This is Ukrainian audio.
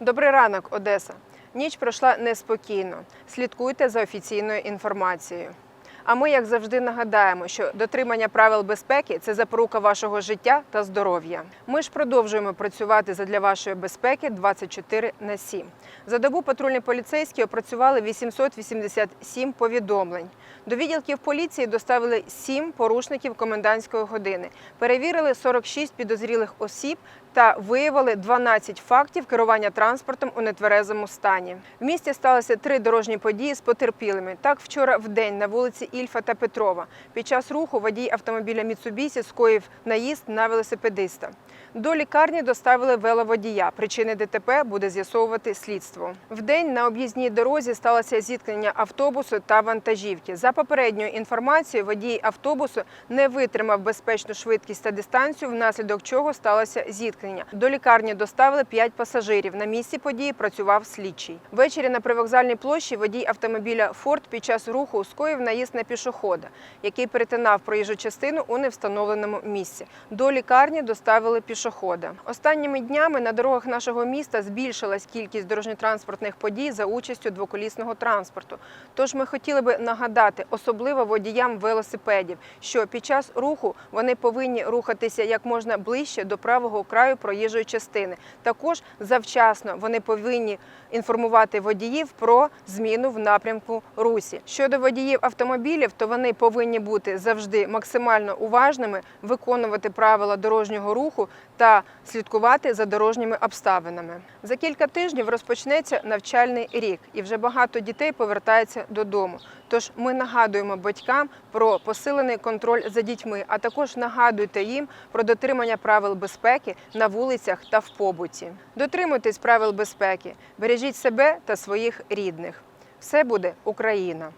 Добрий ранок, Одеса. Ніч пройшла неспокійно. Слідкуйте за офіційною інформацією. А ми, як завжди, нагадаємо, що дотримання правил безпеки це запорука вашого життя та здоров'я. Ми ж продовжуємо працювати задля вашої безпеки 24 на 7. За добу патрульні поліцейські опрацювали 887 повідомлень. До відділків поліції доставили 7 порушників комендантської години, перевірили 46 підозрілих осіб та виявили 12 фактів керування транспортом у нетверезому стані. В місті сталося три дорожні події з потерпілими. Так, вчора в день на вулиці Ільфа та Петрова під час руху водій автомобіля Міцубісі скоїв наїзд на велосипедиста. До лікарні доставили веловодія. Причини ДТП буде з'ясовувати слідство. Вдень на об'їзній дорозі сталося зіткнення автобусу та вантажівки. За попередньою інформацією, водій автобусу не витримав безпечну швидкість та дистанцію, внаслідок чого сталося зіткнення. До лікарні доставили 5 пасажирів. На місці події працював слідчий. Ввечері на привокзальній площі водій автомобіля Форд під час руху скоїв наїзд на пішохода, який перетинав проїжджу частину у невстановленому місці. До лікарні доставили пішохода. Останніми днями на дорогах нашого міста збільшилась кількість дорожньо-транспортних подій за участю двоколісного транспорту. Тож ми хотіли би нагадати, особливо водіям велосипедів, що під час руху вони повинні рухатися як можна ближче до правого краю проїжджої частини. Також завчасно вони повинні інформувати водіїв про зміну в напрямку русі. Щодо водіїв автомобілів, то вони повинні бути завжди максимально уважними, виконувати правила дорожнього руху та слідкувати за дорожніми обставинами. За кілька тижнів розпочнеться навчальний рік, і вже багато дітей повертається додому. Тож ми нагадуємо батькам про посилений контроль за дітьми, а також нагадуйте їм про дотримання правил безпеки на вулицях та в побуті. Дотримуйтесь правил безпеки, бережіть себе та своїх рідних. Все буде Україна!